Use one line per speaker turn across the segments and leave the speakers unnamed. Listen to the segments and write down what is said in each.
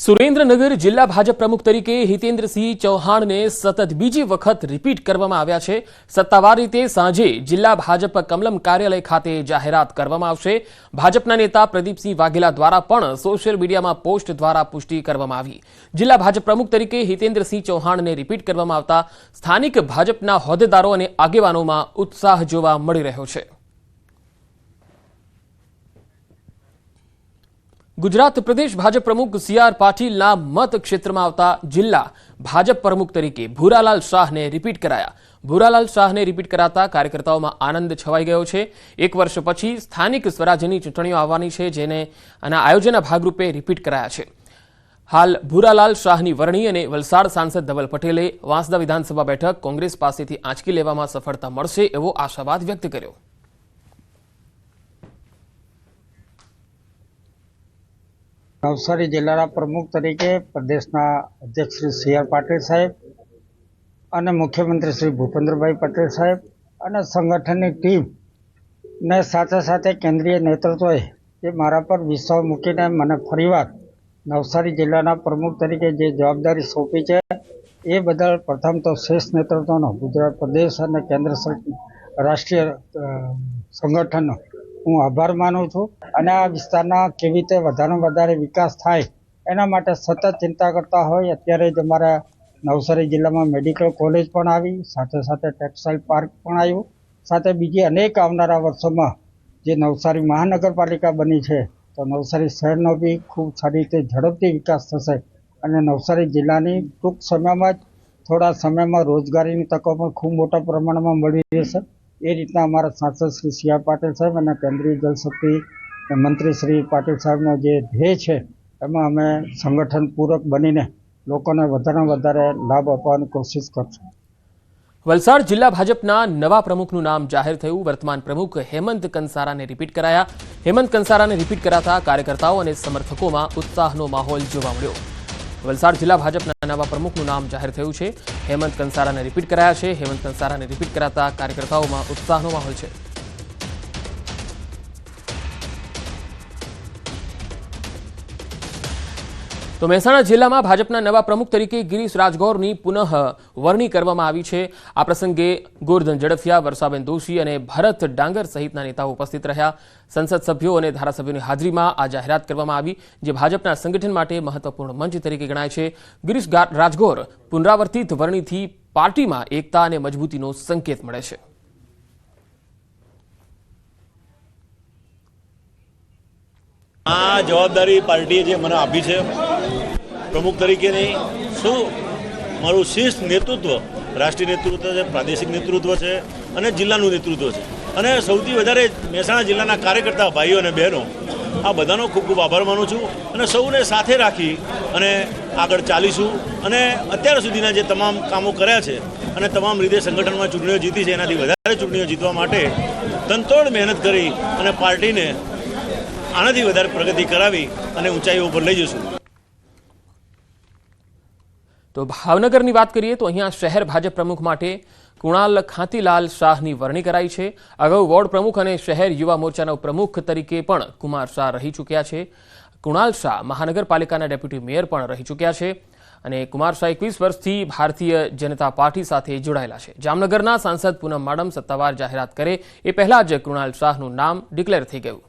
સુરેન્દ્રનગર જિલ્લા ભાજપ પ્રમુખ તરીકે હિતેન્દ્રસિંહ ચૌહાણને સતત બીજી વખત રિપીટ કરવામાં આવ્યા છે. સત્તાવાર રીતે સાંજે જિલ્લા ભાજપ કમલમ કાર્યાલય ખાતે જાહેરાત કરવામાં આવશે. ભાજપના નેતા પ્રદીપસિંહ વાઘેલા દ્વારા પણ સોશિયલ મીડિયામાં પોસ્ટ દ્વારા પુષ્ટિ કરવામાં આવી. જિલ્લા ભાજપ પ્રમુખ તરીકે હિતેન્દ્રસિંહ ચૌહાણને રિપીટ કરવામાં આવતા સ્થાનિક ભાજપના હોદ્દેદારો અને આગેવાનોમાં ઉત્સાહ જોવા મળી રહ્યો છે. ગુજરાત પ્રદેશ ભાજપ પ્રમુખ સી આર પાટીલના મત ક્ષેત્રમાં આવતા જિલ્લા ભાજપ પ્રમુખ તરીકે ભૂરાલાલ શાહને રિપીટ કરાયા. ભૂરાલાલ શાહને રિપીટ કરાતા કાર્યકર્તાઓમાં આનંદ છવાઈ ગયો છે. એક વર્ષ પછી સ્થાનિક સ્વરાજ્યની ચૂંટણીઓ આવવાની છે, જેને આના આયોજનના ભાગરૂપે રિપીટ કરાયા છે. હાલ ભૂરાલાલ શાહની વરણી અને વલસાડ સાંસદ ધવલ પટેલે વાંસદા વિધાનસભા બેઠક કોંગ્રેસ પાસેથી આંચકી લેવામાં સફળતા મળશે એવો આશાવાદ વ્યક્ત કર્યો.
નવસારી જિલ્લાના પ્રમુખ તરીકે પ્રદેશના અધ્યક્ષ શ્રી સી આર પાટીલ સાહેબ અને મુખ્યમંત્રી શ્રી ભૂપેન્દ્રભાઈ પટેલ સાહેબ અને સંગઠનની ટીમ ને સાથે સાથે કેન્દ્રીય નેતૃત્વએ જે મારા પર વિશ્વાસ મૂકીને મને ફરીવાર નવસારી જિલ્લાના પ્રમુખ તરીકે જે જવાબદારી સોંપી છે, એ બદલ પ્રથમ તો શ્રેષ્ઠ નેતૃત્વનો ગુજરાત પ્રદેશ અને કેન્દ્ર રાષ્ટ્રીય સંગઠનનો હું આભાર માનું છું. અને આ વિસ્તારના કેવી રીતે વધારેમાં વધારે વિકાસ થાય, એના માટે સતત ચિંતા કરતા હોય, અત્યારે જ અમારા નવસારી જિલ્લામાં મેડિકલ કોલેજ પણ આવી, સાથે સાથે ટેક્સટાઇલ પાર્ક પણ આવ્યું. સાથે બીજી અનેક આવનારા વર્ષોમાં જે નવસારી મહાનગરપાલિકા બની છે, તો નવસારી શહેરનો બી ખૂબ સારી રીતે ઝડપથી વિકાસ થશે. અને નવસારી જિલ્લાની ટૂંક સમયમાં જ થોડા સમયમાં રોજગારીની તકો પણ ખૂબ મોટા પ્રમાણમાં મળી રહેશે. એ રીતના અમારા સાંસદ શ્રી સી પાટીલ સાહેબ અને કેન્દ્રીય જલશક્તિ મંત્રી શ્રી પાટીલ સાહેબનો જે ધ્યેય છે, એમાં અમે સંગઠન પૂરક બનીને લોકોને વધારેમાં વધારે લાભ આપવાની કોશિશ કરશું.
વલસાડ જિલ્લા ભાજપના નવા પ્રમુખનું નામ જાહેર થયું. વર્તમાન પ્રમુખ હેમંત કંસારાને રિપીટ કરાયા. હેમંત કંસારાને રિપીટ કરાતા કાર્યકર્તાઓ અને સમર્થકોમાં ઉત્સાહનો માહોલ જોવા મળ્યો. વલસાડ જિલ્લા ભાજપના નવા પ્રમુખનું નામ જાહેર થયું છે. હેમંત કંસારાને રિપીટ કરાયા છે. હેમંત કંસારાને રિપીટ કરાતા કાર્યકર્તાઓમાં ઉત્સાહનો માહોલ છે. તો મહેસાણા જિલ્લામાં ભાજપના નવા પ્રમુખ તરીકે ગિરીશ રાજગોરની પુનઃ વરણી કરવામાં આવી છે. આ પ્રસંગે ગોરધન ઝડફિયા, વર્ષાબેન દોશી અને ભરત ડાંગર સહિતના નેતાઓ ઉપસ્થિત રહ્યા. સંસદ સભ્યો અને ધારાસભ્યોની હાજરીમાં આ જાહેરાત કરવામાં આવી, જે ભાજપના સંગઠન માટે મહત્વપૂર્ણ મંચ તરીકે ગણાય છે. ગિરીશ રાજગોર પુનરાવર્તિત વરણીથી પાર્ટીમાં એકતા અને મજબૂતીનો સંકેત મળે છે.
આ જવાબદારી પાર્ટીએ જે મને આપી છે પ્રમુખ તરીકેની શું? મારું શીર્ષ નેતૃત્વ, રાષ્ટ્રીય નેતૃત્વ છે, પ્રાદેશિક નેતૃત્વ છે અને જિલ્લાનું નેતૃત્વ છે. અને સૌથી વધારે મહેસાણા જિલ્લાના કાર્યકર્તા ભાઈઓ અને બહેનો, આ બધાનો ખૂબ ખૂબ આભાર માનું છું અને સૌને સાથે રાખી અને આગળ ચાલીશું. અને અત્યાર સુધીના જે તમામ કામો કર્યા છે અને તમામ રીતે સંગઠનમાં ચૂંટણીઓ જીતી છે, એનાથી વધારે ચૂંટણીઓ જીતવા માટે તનતોડ મહેનત કરી અને પાર્ટીને આનાથી વધારે પ્રગતિ કરાવી અને ઊંચાઈઓ ઉપર લઈ જશું.
તો ભાવનગરની વાત કરીએ તો અહીંયા શહેર ભાજપ પ્રમુખ માટે કુણાલ ખાંતીલાલ શાહની વરણી કરાઈ છે. અગાઉ વોર્ડ પ્રમુખ અને શહેર યુવા મોરચાના પ્રમુખ તરીકે પણ કુમાર શાહ રહી ચૂક્યા છે. કુણાલ શાહ મહાનગરપાલિકાના ડેપ્યુટી મેયર પણ રહી ચૂક્યા છે અને કુમાર શાહ એકવીસ વર્ષથી ભારતીય જનતા પાર્ટી સાથે જોડાયેલા છે. જામનગરના સાંસદ પૂનમ માડમ સત્તાવાર જાહેરાત કરે એ પહેલા જ કૃણાલ શાહનું નામ ડિક્લેર થઈ ગયું.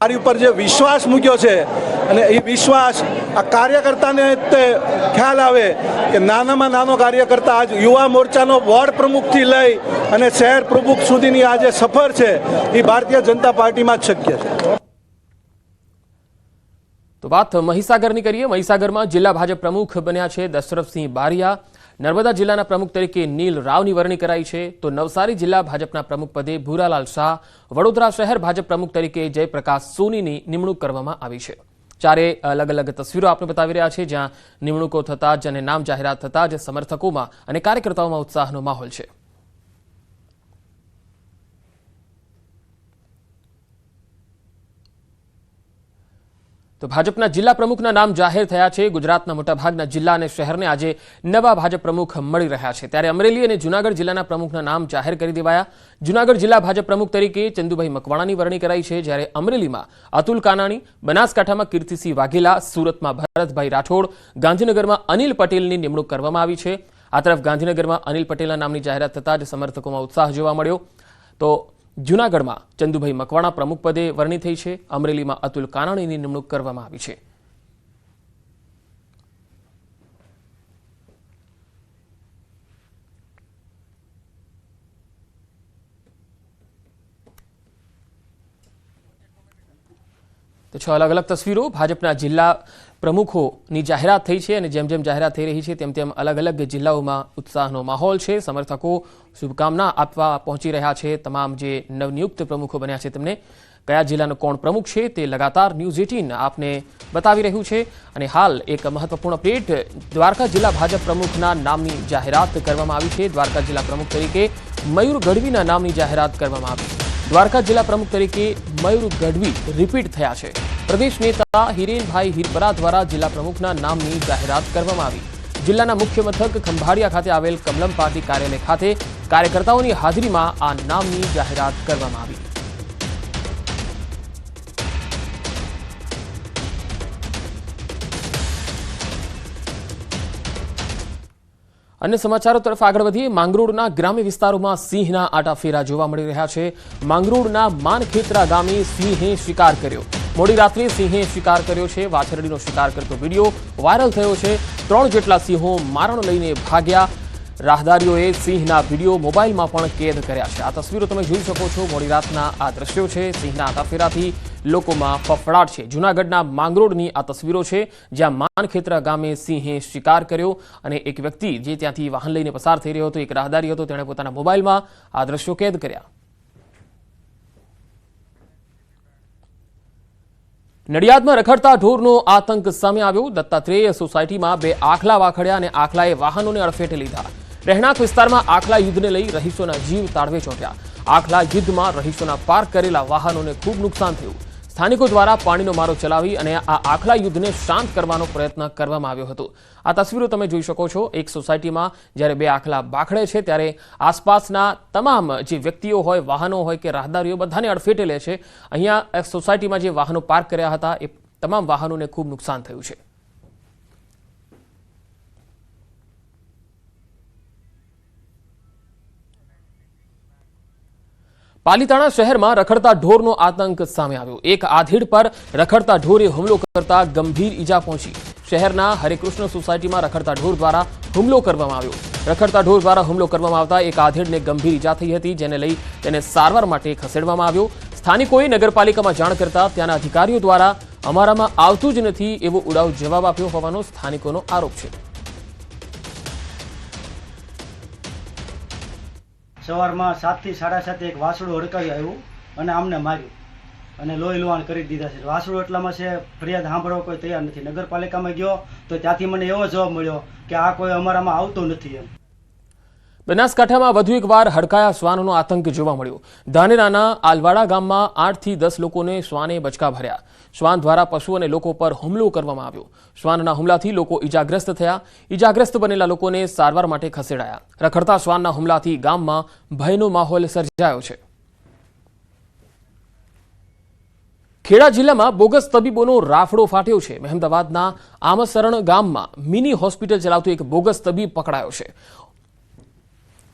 મારી ઉપર જે વિશ્વાસ મૂક્યો છે અને એ વિશ્વાસ આ કાર્યકર્તાને તે ખ્યાલ આવે કે નાનામાં નાનો કાર્યકર્તા આજ યુવા મોરચાનો વોર્ડ પ્રમુખથી લઈ અને શહેર પ્રમુખ સુધીની આ જે સફર છે, એ ભારતીય જનતા પાર્ટીમાં જ શક્ય છે.
તો વાત મહીસાગરની કરીએ. મહીસાગરમાં જિલ્લા ભાજપ પ્રમુખ બન્યા છે દશરથસિંહ બારિયા. નર્મદા જિલ્લાના પ્રમુખ તરીકે નીલ રાવની વરણી કરાઈ છે. તો નવસારી જિલ્લા ભાજપના પ્રમુખ પદે ભૂરાલાલ શાહ, વડોદરા શહેર ભાજપ પ્રમુખ તરીકે જયપ્રકાશ સોનીની નિમણૂક કરવામાં આવી છે. ચારે અલગ અલગ તસવીરો આપણે બતાવી રહ્યા છે, જ્યાં નિમણૂકો થતા જ અને નામ જાહેરાત થતા જ સમર્થકોમાં અને કાર્યકર્તાઓમાં ઉત્સાહનો માહોલ છે. તો ભાજપના જિલ્લા પ્રમુખના નામ જાહેર થયા છે. ગુજરાતના મોટાભાગના જિલ્લા અને શહેરને આજે નવા ભાજપ પ્રમુખ મળી રહ્યા છે. ત્યારે અમરેલી અને જૂનાગઢ જિલ્લાના પ્રમુખના નામ જાહેર કરી દેવાયા. જૂનાગઢ જિલ્લા ભાજપ પ્રમુખ તરીકે ચંદુભાઈ મકવાણાની વરણી કરાઈ છે. જ્યારે અમરેલીમાં અતુલ કાનાણી, બનાસકાંઠામાં કીર્તિસિંહ વાઘેલા, સુરતમાં ભરતભાઈ રાઠોડ, ગાંધીનગરમાં અનિલ પટેલની નિમણૂક કરવામાં આવી છે. આ તરફ ગાંધીનગરમાં અનિલ પટેલના નામની જાહેરાત થતાં જ સમર્થકોમાં ઉત્સાહ જોવા મળ્યો. તો જૂનાગઢમાં ચંદુભાઈ મકવાણા પ્રમુખપદે વરણી થઈ છે. અમરેલીમાં અતુલ કાનાણીની નિમણૂક કરવામાં આવી છે. છ અલગ અલગ તસવીરો. ભાજપના જિલ્લા પ્રમુખોની જાહેરાત થઈ છે અને જેમ જેમ જાહેરાત થઈ રહી છે તેમ તેમ અલગ અલગ જિલ્લાઓમાં ઉત્સાહનો માહોલ છે. સમર્થકો શુભકામના આપવા પહોંચી રહ્યા છે. તમામ જે નવનિયુક્ત પ્રમુખો બન્યા છે તેમને કયા જિલ્લાનો કોણ પ્રમુખ છે તે લગાતાર ન્યૂઝ એટીન આપને બતાવી રહ્યું છે. અને હાલ એક મહત્વપૂર્ણ અપડેટ, દ્વારકા જિલ્લા ભાજપ પ્રમુખના નામની જાહેરાત કરવામાં આવી છે. દ્વારકા જિલ્લા પ્રમુખ તરીકે મયુર ગઢવીના નામની જાહેરાત કરવામાં આવી દ્વારકા જિલ્લા પ્રમુખ તરીકે મયુર ગઢવી રિપીટ થયા છે. પ્રદેશ નેતા હિરેનભાઈ હિરપરા દ્વારા જિલ્લા પ્રમુખના નામની જાહેરાત કરવામાં આવી. જિલ્લાના મુખ્ય મથક ખંભાળિયા ખાતે આવેલ કમલમ પાર્ટી કાર્યાલય ખાતે કાર્યકર્તાઓની હાજરીમાં આ નામની જાહેરાત કરવામાં આવી. અન્ય સમાચારો તરફ આગળ વધીએ. માંગરોળના ગ્રામ્ય વિસ્તારોમાં સિંહના આટાફેરા જોવા મળી રહ્યા છે. માંગરોળના માનખેતરા ગામે સિંહે શિકાર કર્યો. મોડી રાત્રે સિંહે શિકાર કર્યો છે. વાછરડીનો શિકાર કરતો વીડિયો વાયરલ થયો છે. ત્રણ જેટલા સિંહો મારણ લઈને ભાગ્યા. રાહદારીઓએ સિંહના વીડિયો મોબાઈલમાં પણ કેદ કર્યા છે. આ તસવીરો તમે જોઈ શકો છો. મોડી રાતના આ દ્રશ્યો છે. સિંહના આટાફેરાથી લોકોમાં ફફડાટ છે. જૂનાગઢના માંગરોળની આ તસવીરો છે, જ્યાં માનખેતરા ગામે સિંહે શિકાર કર્યો અને એક વ્યક્તિ જે ત્યાંથી વાહન લઈને પસાર થઈ રહ્યો હતો, એક રાહદારી હતો, તેણે પોતાના મોબાઈલમાં આ દ્રશ્યો કેદ કર્યા. નડિયાદમાં રખડતા ઢોરનો આતંક સામે આવ્યો. દત્તાત્રેય સોસાયટીમાં બે આખલા વાખડ્યા અને આખલાએ વાહનોને અડફેટે લીધા. રહેણાંક વિસ્તારમાં આખલા યુદ્ધને લઈ રહીશોના જીવ તાળવે ચોંટ્યા. આખલા યુદ્ધમાં રહીશોના પાર્ક કરેલા વાહનોને ખૂબ નુકસાન થયું. સ્થાનિકો દ્વારા પાણીનો મારો ચલાવી અને આ આખલા યુદ્ધને શાંત કરવાનો પ્રયત્ન કરવામાં આવ્યો હતો. આ તસવીરો તમે જોઈ શકો છો. એક સોસાયટીમાં જ્યારે બે આખલા બાખડે છે, ત્યારે આસપાસના તમામ જે વ્યક્તિઓ હોય, વાહનો હોય કે રાહદારીઓ બધાને અડફેટે લે છે. અહીંયા સોસાયટીમાં જે વાહનો પાર્ક કર્યા હતા, એ તમામ વાહનોને ખૂબ નુકસાન થયું છે. પાલીતાણા શહેરમાં રખડતા ઢોરનો આતંક સામે આવ્યો. એક આધેડ પર રખડતા ઢોરે હુમલો કરતા ગંભીર ઈજા પહોંચી. શહેરના હરેકૃષ્ણ સોસાયટીમાં રખડતા ઢોર દ્વારા હુમલો કરવામાં આવ્યો. રખડતા ઢોર દ્વારા હુમલો કરવામાં આવતા એક આધેડને ગંભીર ઈજા થઈ હતી, જેને લઈ તેને સારવાર માટે ખસેડવામાં આવ્યો. સ્થાનિકોએ નગરપાલિકામાં જાણ કરતા ત્યાંના અધિકારીઓ દ્વારા અમારામાં આવતું જ નથી એવો ઉડાવ જવાબ આપ્યો હોવાનો સ્થાનિકોનો આરોપ છે.
સવારમાં સાતથી સાડા સાતે એક વાસળું હડકાવી આવ્યું અને આમને માર્યું. અને લોહી લોહાણ કરી દીધા છે. વાસળું એટલામાં છે, ફરિયાદ સાંભળવા કોઈ તૈયાર નથી. નગરપાલિકામાં ગયો તો ત્યાંથી મને એવો જવાબ મળ્યો કે આ કોઈ અમારામાં આવતો નથી એમ.
બનાસકાંઠામાં વધુ એકવાર હડકાયા શ્વાનનો આતંક જોવા મળ્યો. ધાનેરાના આલવાડા ગામમાં આઠથી દસ લોકોને શ્વાને બચકા ભર્યા. શ્વાન દ્વારા પશુ અને લોકો પર હુમલો કરવામાં આવ્યો. શ્વાનના હુમલાથી લોકો ઈજાગ્રસ્ત થયા. ઈજાગ્રસ્ત બનેલા લોકોને સારવાર માટે ખસેડાયા. રખડતા શ્વાનના હુમલાથી ગામમાં ભયનો માહોલ સર્જાયો છે. ખેડા જિલ્લામાં બોગસ તબીબોનો રાફડો ફાટ્યો છે. મહેમદાવાદના આમસરણ ગામમાં મિની હોસ્પિટલ ચલાવતો એક બોગસ તબીબ પકડાયો છે.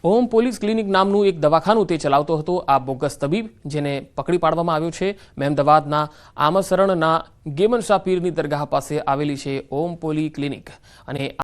ઓમ પોલીસ ક્લિનિક નામનું એક દવાખાનું તે ચલાવતો હતો. આ બોગસ તબીબ, જેને પકડી પાડવામાં આવ્યો છે, મહેમદાવાદના આમસરણના ગેમન શાહ પીરની દરગાહ પાસે આવેલી છે ઓમ પોલી ક્લિનિક. અને